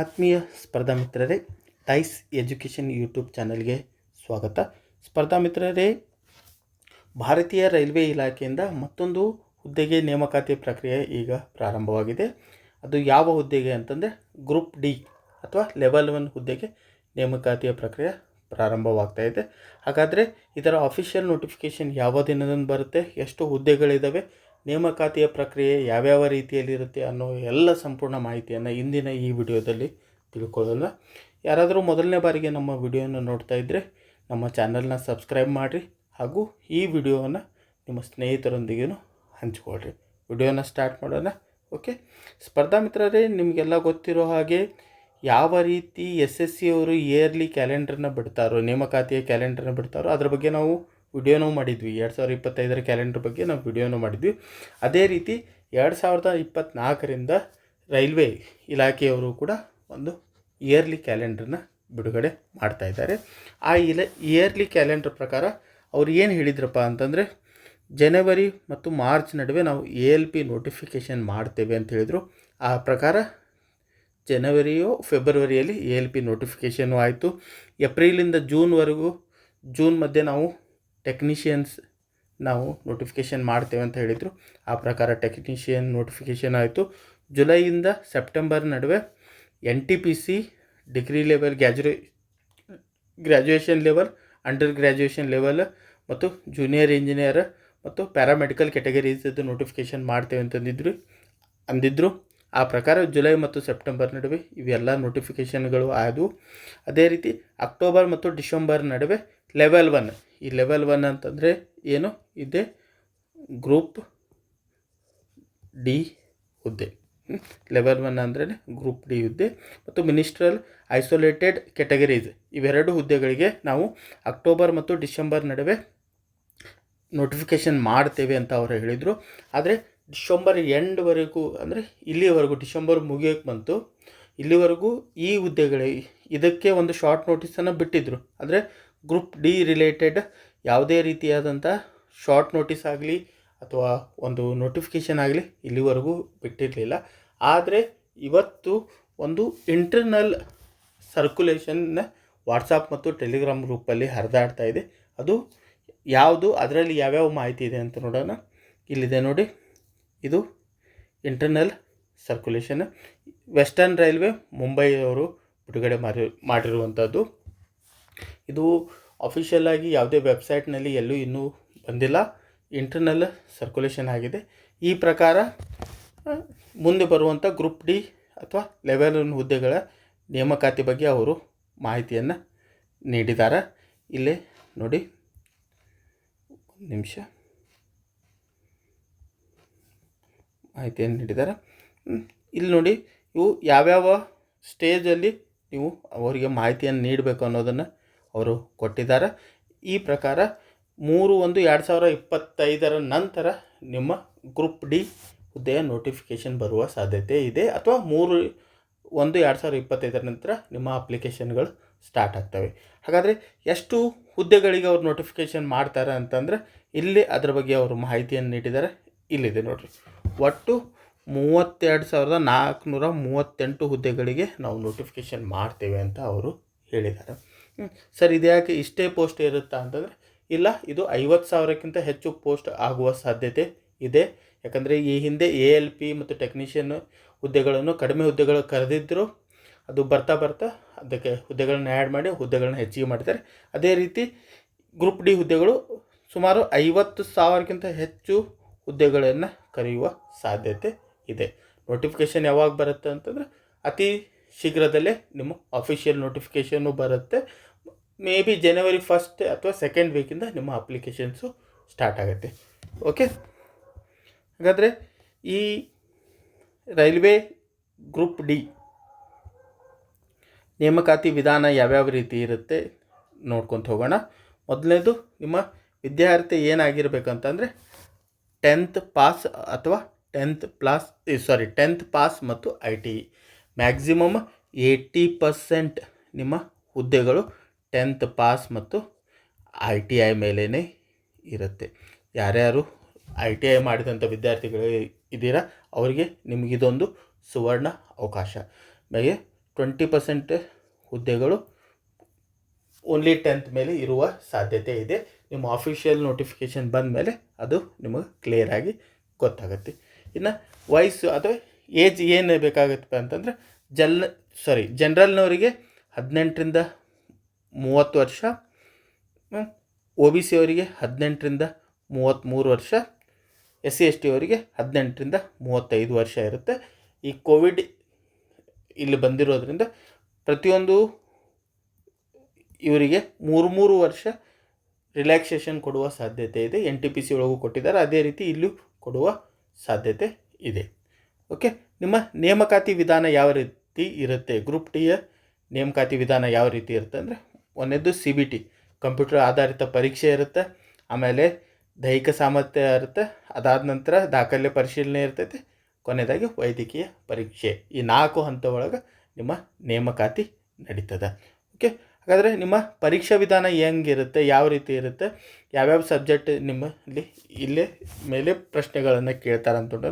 ಆತ್ಮೀಯ ಸ್ಪರ್ಧಾ ಮಿತ್ರರೇ, ಟೈಸ್ ಎಜುಕೇಷನ್ ಯೂಟ್ಯೂಬ್ ಚಾನಲ್ಗೆ ಸ್ವಾಗತ. ಸ್ಪರ್ಧಾ ಮಿತ್ರರೇ, ಭಾರತೀಯ ರೈಲ್ವೆ ಇಲಾಖೆಯಿಂದ ಮತ್ತೊಂದು ಹುದ್ದೆಗೆ ನೇಮಕಾತಿ ಪ್ರಕ್ರಿಯೆ ಈಗ ಪ್ರಾರಂಭವಾಗಿದೆ. ಅದು ಯಾವ ಹುದ್ದೆಗೆ ಅಂತಂದರೆ ಗ್ರೂಪ್ ಡಿ ಅಥವಾ ಲೆವೆಲ್ ಒನ್ ಹುದ್ದೆಗೆ ನೇಮಕಾತಿಯ ಪ್ರಕ್ರಿಯೆ ಪ್ರಾರಂಭವಾಗ್ತಾ ಇದೆ. ಹಾಗಾದರೆ ಇದರ ಅಫಿಷಿಯಲ್ ನೋಟಿಫಿಕೇಷನ್ ಯಾವ ದಿನದಂದು ಬರುತ್ತೆ, ಎಷ್ಟು ಹುದ್ದೆಗಳಿದ್ದಾವೆ ನೇಮಕಾತಿಯ ಪ್ರಕ್ರಿಯೆ ಯಾವ್ಯಾವ ರೀತಿಯಲ್ಲಿರುತ್ತೆ ಅನ್ನೋ ಎಲ್ಲ ಸಂಪೂರ್ಣ ಮಾಹಿತಿಯನ್ನು ಇಂದಿನ ಈ ವಿಡಿಯೋದಲ್ಲಿ ತಿಳ್ಕೊಳ್ಳೋಣ. ಯಾರಾದರೂ ಮೊದಲನೇ ಬಾರಿಗೆ ನಮ್ಮ ವಿಡಿಯೋನ ನೋಡ್ತಾ ಇದ್ದರೆ ನಮ್ಮ ಚಾನಲ್ನ ಸಬ್ಸ್ಕ್ರೈಬ್ ಮಾಡಿರಿ ಹಾಗೂ ಈ ವಿಡಿಯೋವನ್ನು ನಿಮ್ಮ ಸ್ನೇಹಿತರೊಂದಿಗೂ ಹಂಚ್ಕೊಳ್ರಿ. ವಿಡಿಯೋನ ಸ್ಟಾರ್ಟ್ ಮಾಡೋಣ. ಓಕೆ? ಸ್ಪರ್ಧಾ ಮಿತ್ರರೇ, ನಿಮಗೆಲ್ಲ ಗೊತ್ತಿರೋ ಹಾಗೆ ಯಾವ ರೀತಿ ಎಸ್ ಎಸ್ ಸಿ ಅವರು ಇಯರ್ಲಿ ಕ್ಯಾಲೆಂಡರ್ನ ಬಿಡ್ತಾರೋ, ನೇಮಕಾತಿಯ ಕ್ಯಾಲೆಂಡರ್ನ ಬಿಡ್ತಾರೋ, ಅದ್ರ ಬಗ್ಗೆ ನಾವು ವಿಡಿಯೋನೂ ಮಾಡಿದ್ವಿ. ಎರಡು ಸಾವಿರದ ಇಪ್ಪತ್ತೈದರ ಕ್ಯಾಲೆಂಡರ್ ಬಗ್ಗೆ ನಾವು ವಿಡಿಯೋನೂ ಮಾಡಿದ್ವಿ. ಅದೇ ರೀತಿ ಎರಡು ಸಾವಿರದ ಇಪ್ಪತ್ತ್ನಾಲ್ಕರಿಂದ ರೈಲ್ವೆ ಇಲಾಖೆಯವರು ಕೂಡ ಒಂದು ಇಯರ್ಲಿ ಕ್ಯಾಲೆಂಡ್ರನ್ನ ಬಿಡುಗಡೆ ಮಾಡ್ತಾ ಇದ್ದಾರೆ. ಆ ಇಲ ಇಯರ್ಲಿ ಕ್ಯಾಲೆಂಡರ್ ಪ್ರಕಾರ ಅವ್ರು ಏನು ಹೇಳಿದ್ರಪ್ಪ ಅಂತಂದರೆ, ಜನವರಿ ಮತ್ತು ಮಾರ್ಚ್ ನಡುವೆ ನಾವು ಎ ಎಲ್ ಪಿ ನೋಟಿಫಿಕೇಷನ್ ಮಾಡ್ತೇವೆ ಅಂತ ಹೇಳಿದರು. ಆ ಪ್ರಕಾರ ಜನವರಿಯೋ ಫೆಬ್ರವರಿಯಲ್ಲಿ ಎ ಎಲ್ ಪಿ ನೋಟಿಫಿಕೇಷನು ಆಯಿತು. ಏಪ್ರಿಲಿಂದ ಜೂನ್ವರೆಗೂ ಜೂನ್ ಮಧ್ಯೆ ನಾವು ಟೆಕ್ನಿಷಿಯನ್ಸ್ ನಾವು ನೋಟಿಫಿಕೇಷನ್ ಮಾಡ್ತೇವೆ ಅಂತ ಹೇಳಿದರು. ಆ ಪ್ರಕಾರ ಟೆಕ್ನಿಷಿಯನ್ ನೋಟಿಫಿಕೇಷನ್ ಆಯಿತು. ಜುಲೈಯಿಂದ ಸೆಪ್ಟೆಂಬರ್ ನಡುವೆ N T P C degree level graduate graduation level under graduation level ಮತ್ತು ಜೂನಿಯರ್ ಇಂಜಿನಿಯರ್ ಮತ್ತು ಪ್ಯಾರಾಮೆಡಿಕಲ್ ಕೆಟಗರೀಸದ್ದು ನೋಟಿಫಿಕೇಷನ್ ಮಾಡ್ತೇವೆ ಅಂತಂದಿದ್ರು ಅಂದಿದ್ದರು ಆ ಪ್ರಕಾರ ಜುಲೈ ಮತ್ತು ಸೆಪ್ಟೆಂಬರ್ ನಡುವೆ ಇವೆಲ್ಲ ನೋಟಿಫಿಕೇಷನ್ಗಳು ಆದವು. ಅದೇ ರೀತಿ ಅಕ್ಟೋಬರ್ ಮತ್ತು ಡಿಸೆಂಬರ್ ನಡುವೆ ಲೆವೆಲ್ ಒನ್ ಈ ಲೆವೆಲ್ ಒನ್ ಅಂತಂದರೆ ಏನು? ಇದೆ ಗ್ರೂಪ್ ಡಿ ಹುದ್ದೆ. ಲೆವೆಲ್ ಒನ್ ಅಂದರೆ ಗ್ರೂಪ್ ಡಿ ಹುದ್ದೆ. ಮತ್ತು ಮಿನಿಸ್ಟ್ರಲ್ ಐಸೋಲೇಟೆಡ್ ಕೆಟಗರೀಸ್ ಇವೆರಡು ಹುದ್ದೆಗಳಿಗೆ ನಾವು ಅಕ್ಟೋಬರ್ ಮತ್ತು ಡಿಸೆಂಬರ್ ನಡುವೆ ನೋಟಿಫಿಕೇಷನ್ ಮಾಡ್ತೇವೆ ಅಂತ ಅವರು ಹೇಳಿದರು. ಆದರೆ ಡಿಸೆಂಬರ್ ಎಂಡ್ವರೆಗೂ ಅಂದರೆ ಇಲ್ಲಿವರೆಗೂ ಡಿಸೆಂಬರ್ ಮುಗಿಯೋಕ್ಕೆ ಬಂತು. ಇಲ್ಲಿವರೆಗೂ ಈ ಹುದ್ದೆಗಳಿಗೆ ಇದಕ್ಕೆ ಒಂದು ಶಾರ್ಟ್ ನೋಟಿಸನ್ನು ಬಿಟ್ಟಿದ್ದರು ಅಂದರೆ ಗ್ರೂಪ್ ಡಿ ರಿಲೇಟೆಡ್ ಯಾವುದೇ ರೀತಿಯಾದಂಥ ಶಾರ್ಟ್ ನೋಟಿಸ್ ಆಗಲಿ ಅಥವಾ ಒಂದು ನೋಟಿಫಿಕೇಷನ್ ಆಗಲಿ ಇಲ್ಲಿವರೆಗೂ ಬಿಟ್ಟಿರಲಿಲ್ಲ. ಆದರೆ ಇವತ್ತು ಒಂದು ಇಂಟರ್ನಲ್ ಸರ್ಕ್ಯುಲೇಷನ್ನ ವಾಟ್ಸಪ್ ಮತ್ತು ಟೆಲಿಗ್ರಾಮ್ ಗ್ರೂಪಲ್ಲಿ ಹರಿದಾಡ್ತಾ ಇದೆ. ಅದು ಯಾವುದು, ಅದರಲ್ಲಿ ಯಾವ್ಯಾವ ಮಾಹಿತಿ ಇದೆ ಅಂತ ನೋಡೋಣ. ಇಲ್ಲಿದೆ ನೋಡಿ. ಇದು ಇಂಟರ್ನಲ್ ಸರ್ಕ್ಯುಲೇಷನ್. ವೆಸ್ಟರ್ನ್ ರೈಲ್ವೆ ಮುಂಬೈಯವರು ಬಿಡುಗಡೆ ಮಾಡಿ ಮಾಡಿರುವಂಥದ್ದು. ಇದು ಅಫಿಷಿಯಲ್ ಆಗಿ ಯಾವುದೇ ವೆಬ್ಸೈಟ್ನಲ್ಲಿ ಎಲ್ಲೂ ಇನ್ನೂ ಬಂದಿಲ್ಲ. ಇಂಟರ್ನಲ್ ಸರ್ಕ್ಯುಲೇಷನ್ ಆಗಿದೆ. ಈ ಪ್ರಕಾರ ಮುಂದೆ ಬರುವಂಥ ಗ್ರೂಪ್ ಡಿ ಅಥವಾ ಲೆವೆಲ್ ಒನ್ ಹುದ್ದೆಗಳ ನೇಮಕಾತಿ ಬಗ್ಗೆ ಅವರು ಮಾಹಿತಿಯನ್ನು ನೀಡಿದ್ದಾರೆ. ಇಲ್ಲೇ ನೋಡಿ. ನಿಮಿಷ. ಮಾಹಿತಿಯನ್ನು ನೀಡಿದ್ದಾರೆ. ಇಲ್ಲಿ ನೋಡಿ ಇವು ಯಾವ್ಯಾವ ಸ್ಟೇಜಲ್ಲಿ ನೀವು ಅವರಿಗೆ ಮಾಹಿತಿಯನ್ನು ನೀಡಬೇಕು ಅನ್ನೋದನ್ನು ಅವರು ಕೊಟ್ಟಿದ್ದಾರೆ. ಈ ಪ್ರಕಾರ ಮೂರು ಒಂದು ಎರಡು ಸಾವಿರ ಇಪ್ಪತ್ತೈದರ ನಂತರ ನಿಮ್ಮ ಗ್ರೂಪ್ ಡಿ ಹುದ್ದೆಯ ನೋಟಿಫಿಕೇಷನ್ ಬರುವ ಸಾಧ್ಯತೆ ಇದೆ ಅಥವಾ ಮೂರು ಒಂದು ಎರಡು ಸಾವಿರ ಇಪ್ಪತ್ತೈದರ ನಂತರ ನಿಮ್ಮ ಅಪ್ಲಿಕೇಶನ್ಗಳು ಸ್ಟಾರ್ಟ್ ಆಗ್ತವೆ. ಹಾಗಾದರೆ ಎಷ್ಟು ಹುದ್ದೆಗಳಿಗೆ ಅವರು ನೋಟಿಫಿಕೇಷನ್ ಮಾಡ್ತಾರೆ ಅಂತಂದರೆ ಇಲ್ಲಿ ಅದರ ಬಗ್ಗೆ ಅವರು ಮಾಹಿತಿಯನ್ನು ನೀಡಿದ್ದಾರೆ. ಇಲ್ಲಿದೆ ನೋಡಿರಿ. ಒಟ್ಟು ಮೂವತ್ತೆರಡು ಸಾವಿರದ ನಾಲ್ಕುನೂರ ಮೂವತ್ತೆಂಟು ಹುದ್ದೆಗಳಿಗೆ ನಾವು ನೋಟಿಫಿಕೇಷನ್ ಮಾಡ್ತೇವೆ ಅಂತ ಅವರು ಹೇಳಿದ್ದಾರೆ. ಸರ್ ಇದ್ಯಾಕೆ ಇಷ್ಟೇ ಪೋಸ್ಟ್ ಇರುತ್ತಾ ಅಂತಂದರೆ, ಇಲ್ಲ, ಇದು ಐವತ್ತು ಸಾವಿರಕ್ಕಿಂತ ಹೆಚ್ಚು ಪೋಸ್ಟ್ ಆಗುವ ಸಾಧ್ಯತೆ ಇದೆ. ಯಾಕಂದರೆ ಈ ಹಿಂದೆ ಎ ಎಲ್ ಪಿ ಮತ್ತು ಟೆಕ್ನಿಷಿಯನ್ ಹುದ್ದೆಗಳನ್ನು, ಕಡಿಮೆ ಹುದ್ದೆಗಳು ಕರೆದಿದ್ದರು ಅದು ಬರ್ತಾ ಬರ್ತಾ ಅದಕ್ಕೆ ಹುದ್ದೆಗಳನ್ನ ಆ್ಯಡ್ ಮಾಡಿ ಹುದ್ದೆಗಳನ್ನ ಹೆಚ್ಚಿಗೆ ಮಾಡ್ತಾರೆ ಅದೇ ರೀತಿ ಗ್ರೂಪ್ ಡಿ ಹುದ್ದೆಗಳು ಸುಮಾರು ಐವತ್ತು ಸಾವಿರಕ್ಕಿಂತ ಹೆಚ್ಚು ಹುದ್ದೆಗಳನ್ನು ಕರೆಯುವ ಸಾಧ್ಯತೆ ಇದೆ. ನೋಟಿಫಿಕೇಷನ್ ಯಾವಾಗ ಬರುತ್ತೆ ಅಂತಂದರೆ, ಅತಿ ಶೀಘ್ರದಲ್ಲೇ ನಿಮ್ಮ ಅಫಿಷಿಯಲ್ ನೋಟಿಫಿಕೇಷನ್ನು ಬರುತ್ತೆ. ಮೇ ಬಿ ಜನವರಿ ಫಸ್ಟ್ ಅಥವಾ ಸೆಕೆಂಡ್ ವೀಕಿಂದ ನಿಮ್ಮ ಅಪ್ಲಿಕೇಶನ್ಸು ಸ್ಟಾರ್ಟ್ ಆಗುತ್ತೆ. ಓಕೆ ಹಾಗಾದರೆ ಈ ರೈಲ್ವೆ ಗ್ರೂಪ್ ಡಿ ನೇಮಕಾತಿ ವಿಧಾನ ಯಾವ್ಯಾವ ರೀತಿ ಇರುತ್ತೆ ನೋಡ್ಕೊತ ಹೋಗೋಣ. ಮೊದಲನೇದು ನಿಮ್ಮ ವಿದ್ಯಾರ್ಥಿ ಏನಾಗಿರಬೇಕಂತಂದರೆ ಟೆಂತ್ ಪಾಸ್ ಅಥವಾ tenth plus sorry tenth pass ಮತ್ತು I T maximum eighty percent ನಿಮ್ಮ ಹುದ್ದೆಗಳು ಟೆಂತ್ ಪಾಸ್ ಮತ್ತು ಐ ಟಿ ಐ ಮೇಲೇ ಇರುತ್ತೆ. ಯಾರ್ಯಾರು ಐ ಟಿ ಐ ಮಾಡಿದಂಥ ವಿದ್ಯಾರ್ಥಿಗಳು ಇದ್ದೀರಾ, ಅವರಿಗೆ ನಿಮಗಿದೊಂದು ಸುವರ್ಣ ಅವಕಾಶ. ಹಾಗೆ ಟ್ವೆಂಟಿ ಪರ್ಸೆಂಟ್ ಹುದ್ದೆಗಳು ಓನ್ಲಿ ಟೆಂತ್ ಮೇಲೆ ಇರುವ ಸಾಧ್ಯತೆ ಇದೆ. ನಿಮ್ಮ ಆಫಿಷಿಯಲ್ ನೋಟಿಫಿಕೇಷನ್ ಬಂದ ಮೇಲೆ ಅದು ನಿಮಗೆ ಕ್ಲಿಯರಾಗಿ ಗೊತ್ತಾಗುತ್ತೆ. ಇನ್ನು ವಯಸ್ಸು ಅಥವಾ ಏಜ್ ಏನು ಬೇಕಾಗುತ್ತೆ ಅಂತಂದ್ರೆ ಜಲ್ ಸಾರಿ ಜನ್ರಲ್ನವರಿಗೆ ಹದಿನೆಂಟರಿಂದ ಮೂವತ್ತು ವರ್ಷ ಒ ಬಿ ಸಿ ಅವರಿಗೆ ಹದಿನೆಂಟರಿಂದ ಮೂವತ್ತ್ಮೂರು ವರ್ಷ ಎಸ್ ಸಿ ಎಸ್ ಟಿ ಅವರಿಗೆ ಹದಿನೆಂಟರಿಂದ ಮೂವತ್ತೈದು ವರ್ಷ ಇರುತ್ತೆ. ಈ ಕೋವಿಡ್ ಇಲ್ಲಿ ಬಂದಿರೋದ್ರಿಂದ ಪ್ರತಿಯೊಂದು ಇವರಿಗೆ ಮೂರು ಮೂರು ವರ್ಷ ರಿಲ್ಯಾಕ್ಸೇಷನ್ ಕೊಡುವ ಸಾಧ್ಯತೆ ಇದೆ. ಎನ್ ಟಿ ಪಿ ಸಿ ಒಳಗೂ ಕೊಟ್ಟಿದ್ದಾರೆ. ಅದೇ ರೀತಿ ಇಲ್ಲೂ ಕೊಡುವ ಸಾಧ್ಯತೆ ಇದೆ. ಓಕೆ ನಿಮ್ಮ ನೇಮಕಾತಿ ವಿಧಾನ ಯಾವ ರೀತಿ ಇರುತ್ತೆ? ಗ್ರೂಪ್ ಟಿಯ ನೇಮಕಾತಿ ವಿಧಾನ ಯಾವ ರೀತಿ ಇರುತ್ತೆ ಅಂದರೆ ಒಂದನೇದು ಸಿ ಬಿ ಟಿ ಕಂಪ್ಯೂಟರ್ ಆಧಾರಿತ ಪರೀಕ್ಷೆ ಇರುತ್ತೆ. ಆಮೇಲೆ ದೈಹಿಕ ಸಾಮರ್ಥ್ಯ ಇರುತ್ತೆ. ಅದಾದ ನಂತರ ದಾಖಲೆ ಪರಿಶೀಲನೆ ಇರ್ತೈತಿ. ಕೊನೆಯದಾಗಿ ವೈದ್ಯಕೀಯ ಪರೀಕ್ಷೆ. ಈ ನಾಲ್ಕು ಹಂತ ಒಳಗೆ ನಿಮ್ಮ ನೇಮಕಾತಿ ನಡೀತದೆ. ಓಕೆ ಹಾಗಾದರೆ ನಿಮ್ಮ ಪರೀಕ್ಷಾ ವಿಧಾನ ಹೆಂಗಿರುತ್ತೆ? ಯಾವ ರೀತಿ ಇರುತ್ತೆ? ಯಾವ್ಯಾವ ಸಬ್ಜೆಕ್ಟ್ ನಿಮ್ಮಲ್ಲಿ ಇಲ್ಲೇ ಮೇಲೆ ಪ್ರಶ್ನೆಗಳನ್ನು ಕೇಳ್ತಾರೆ ಅಂತಂದ್ರೆ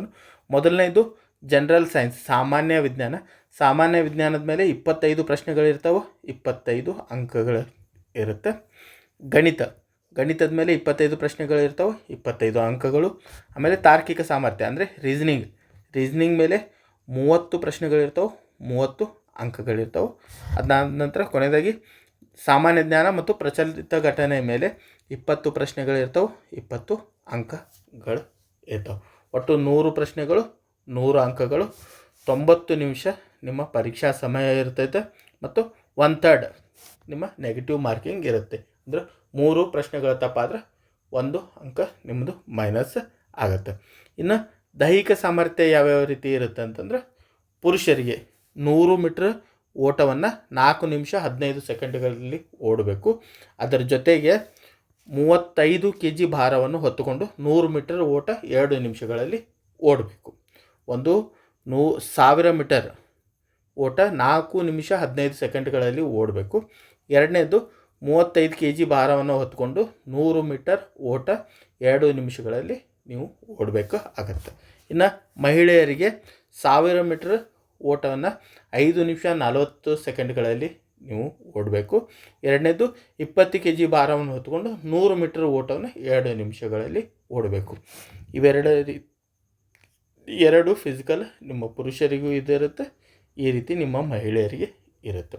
ಮೊದಲನೇದು ಜನರಲ್ ಸೈನ್ಸ್ ಸಾಮಾನ್ಯ ವಿಜ್ಞಾನ. ಸಾಮಾನ್ಯ ವಿಜ್ಞಾನದ ಮೇಲೆ ಇಪ್ಪತ್ತೈದು ಪ್ರಶ್ನೆಗಳಿರ್ತಾವೆ ಇಪ್ಪತ್ತೈದು ಅಂಕಗಳು ಇರುತ್ತೆ. ಗಣಿತ, ಗಣಿತದ ಮೇಲೆ ಇಪ್ಪತ್ತೈದು ಪ್ರಶ್ನೆಗಳಿರ್ತಾವೆ ಇಪ್ಪತ್ತೈದು ಅಂಕಗಳು. ಆಮೇಲೆ ತಾರ್ಕಿಕ ಸಾಮರ್ಥ್ಯ, ಅಂದರೆ ರೀಸನಿಂಗ್ ರೀಸನಿಂಗ್ ಮೇಲೆ ಮೂವತ್ತು ಪ್ರಶ್ನೆಗಳಿರ್ತಾವೆ ಮೂವತ್ತು ಅಂಕಗಳಿರ್ತಾವೆ ಅದಾದ ನಂತರ ಕೊನೆಯದಾಗಿ ಸಾಮಾನ್ಯ ಜ್ಞಾನ ಮತ್ತು ಪ್ರಚಲಿತ ಘಟನೆ ಮೇಲೆ ಇಪ್ಪತ್ತು ಪ್ರಶ್ನೆಗಳಿರ್ತಾವೆ ಇಪ್ಪತ್ತು ಅಂಕಗಳು ಇರ್ತಾವೆ. ಒಟ್ಟು ನೂರು ಪ್ರಶ್ನೆಗಳು, ನೂರು ಅಂಕಗಳು, ತೊಂಬತ್ತು ನಿಮಿಷ ನಿಮ್ಮ ಪರೀಕ್ಷಾ ಸಮಯ ಇರ್ತೈತೆ ಮತ್ತು ಒನ್ ಥರ್ಡ್ ನಿಮ್ಮ ನೆಗೆಟಿವ್ ಮಾರ್ಕಿಂಗ್ ಇರುತ್ತೆ. ಅಂದರೆ ಮೂರು ಪ್ರಶ್ನೆಗಳ ತಪ್ಪಾದ್ರೆ ಒಂದು ಅಂಕ ನಿಮ್ಮದು ಮೈನಸ್ ಆಗುತ್ತೆ. ಇನ್ನು ದೈಹಿಕ ಸಾಮರ್ಥ್ಯ ಯಾವ್ಯಾವ ರೀತಿ ಇರುತ್ತೆ ಅಂತಂದ್ರೆ ಪುರುಷರಿಗೆ ನೂರು ಮೀಟ್ರ್ ಓಟವನ್ನು ನಾಲ್ಕು ನಿಮಿಷ ಹದಿನೈದು ಸೆಕೆಂಡ್ಗಳಲ್ಲಿ ಓಡಬೇಕು. ಅದರ ಜೊತೆಗೆ ಮೂವತ್ತೈದು ಕೆ ಜಿ ಭಾರವನ್ನು ಹೊತ್ತುಕೊಂಡು ನೂರು ಮೀಟರ್ ಓಟ ಎರಡು ನಿಮಿಷಗಳಲ್ಲಿ ಓಡಬೇಕು. ಒಂದು ನೂ ಸಾವಿರ ಮೀಟರ್ ಓಟ ನಾಲ್ಕು ನಿಮಿಷ ಹದಿನೈದು ಸೆಕೆಂಡ್ಗಳಲ್ಲಿ ಓಡಬೇಕು. ಎರಡನೇದು ಮೂವತ್ತೈದು ಕೆ ಜಿ ಭಾರವನ್ನು ಹೊತ್ಕೊಂಡು ನೂರು ಮೀಟರ್ ಓಟ ಎರಡು ನಿಮಿಷಗಳಲ್ಲಿ ನೀವು ಓಡಬೇಕು ಆಗುತ್ತೆ. ಇನ್ನು ಮಹಿಳೆಯರಿಗೆ ಸಾವಿರ ಮೀಟರ್ ಓಟವನ್ನು ಐದು ನಿಮಿಷ ನಲವತ್ತು ಸೆಕೆಂಡ್ಗಳಲ್ಲಿ ನೀವು ಓಡಬೇಕು. ಎರಡನೇದು ಇಪ್ಪತ್ತು ಕೆ ಜಿ ಭಾರವನ್ನು ಹೊತ್ಕೊಂಡು ನೂರು ಮೀಟರ್ ಓಟವನ್ನು ಎರಡು ನಿಮಿಷಗಳಲ್ಲಿ ಓಡಬೇಕು. ಇವೆರಡು ಎರಡು ಫಿಸಿಕಲ್ ನಿಮ್ಮ ಪುರುಷರಿಗೂ ಇದಿರುತ್ತೆ. ಈ ರೀತಿ ನಿಮ್ಮ ಮಹಿಳೆಯರಿಗೆ ಇರುತ್ತೆ.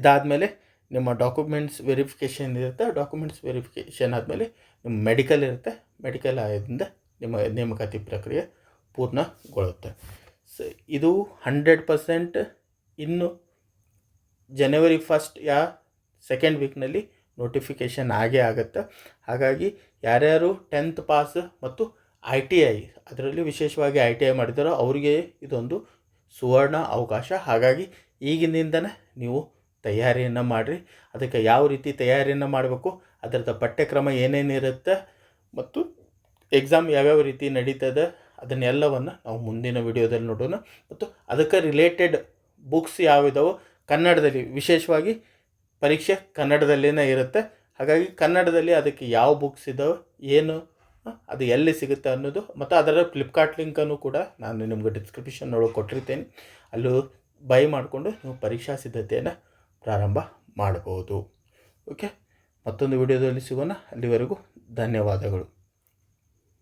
ಇದಾದಮೇಲೆ ನಿಮ್ಮ ಡಾಕ್ಯುಮೆಂಟ್ಸ್ ವೆರಿಫಿಕೇಷನ್ ಇರುತ್ತೆ. ಡಾಕ್ಯುಮೆಂಟ್ಸ್ ವೆರಿಫಿಕೇಷನ್ ಆದಮೇಲೆ ನಿಮ್ಮ ಮೆಡಿಕಲ್ ಇರುತ್ತೆ. ಮೆಡಿಕಲ್ ಆದಿಂದ ನಿಮ್ಮ ನೇಮಕಾತಿ ಪ್ರಕ್ರಿಯೆ ಪೂರ್ಣಗೊಳ್ಳುತ್ತೆ. ಸೊ ಇದು ಹಂಡ್ರೆಡ್ ಪರ್ಸೆಂಟ್ ಇನ್ನು ಜನವರಿ ಫಸ್ಟ್ ಯಾ ಸೆಕೆಂಡ್ ವೀಕ್ನಲ್ಲಿ ನೋಟಿಫಿಕೇಷನ್ ಆಗೇ ಆಗುತ್ತೆ. ಹಾಗಾಗಿ ಯಾರ್ಯಾರು ಟೆಂತ್ ಪಾಸ್ ಮತ್ತು ಐ ಟಿ ಐ ಅದರಲ್ಲಿ ವಿಶೇಷವಾಗಿ ಐ ಟಿ ಐ ಮಾಡಿದಾರೋ ಅವರಿಗೆ ಇದೊಂದು ಸುವರ್ಣ ಅವಕಾಶ. ಹಾಗಾಗಿ ಈಗಿನಿಂದನೇ ನೀವು ತಯಾರಿಯನ್ನು ಮಾಡಿರಿ. ಅದಕ್ಕೆ ಯಾವ ರೀತಿ ತಯಾರಿಯನ್ನು ಮಾಡಬೇಕು, ಅದರದ ಪಠ್ಯಕ್ರಮ ಏನೇನಿರುತ್ತೆ ಮತ್ತು ಎಕ್ಸಾಮ್ ಯಾವ್ಯಾವ ರೀತಿ ನಡೀತದೆ, ಅದನ್ನೆಲ್ಲವನ್ನು ನಾವು ಮುಂದಿನ ವಿಡಿಯೋದಲ್ಲಿ ನೋಡೋಣ. ಮತ್ತು ಅದಕ್ಕೆ ರಿಲೇಟೆಡ್ ಬುಕ್ಸ್ ಯಾವಿದಾವೋ ಕನ್ನಡದಲ್ಲಿ, ವಿಶೇಷವಾಗಿ ಪರೀಕ್ಷೆ ಕನ್ನಡದಲ್ಲೇ ಇರುತ್ತೆ. ಹಾಗಾಗಿ ಕನ್ನಡದಲ್ಲಿ ಅದಕ್ಕೆ ಯಾವ ಬುಕ್ಸ್ ಇದ್ದಾವೆ ಏನು ಅದು ಎಲ್ಲಿ ಸಿಗುತ್ತೆ ಅನ್ನೋದು ಮತ್ತು ಅದರ ಫ್ಲಿಪ್ಕಾರ್ಟ್ ಲಿಂಕನ್ನು ಕೂಡ ನಾನು ನಿಮಗೆ ಡಿಸ್ಕ್ರಿಪ್ಷನ್ ಒಳಗೆ ಕೊಟ್ಟಿರ್ತೇನೆ. ಅಲ್ಲೂ ಬೈ ಮಾಡಿಕೊಂಡು ನೀವು ಪರೀಕ್ಷಾ ಸಿದ್ಧತೆಯನ್ನು ಪ್ರಾರಂಭ ಮಾಡಬಹುದು ಓಕೆ ಮತ್ತೊಂದು ವಿಡಿಯೋದಲ್ಲಿ ಸಿಗೋಣ. ಅಲ್ಲಿವರೆಗೂ ಧನ್ಯವಾದಗಳು.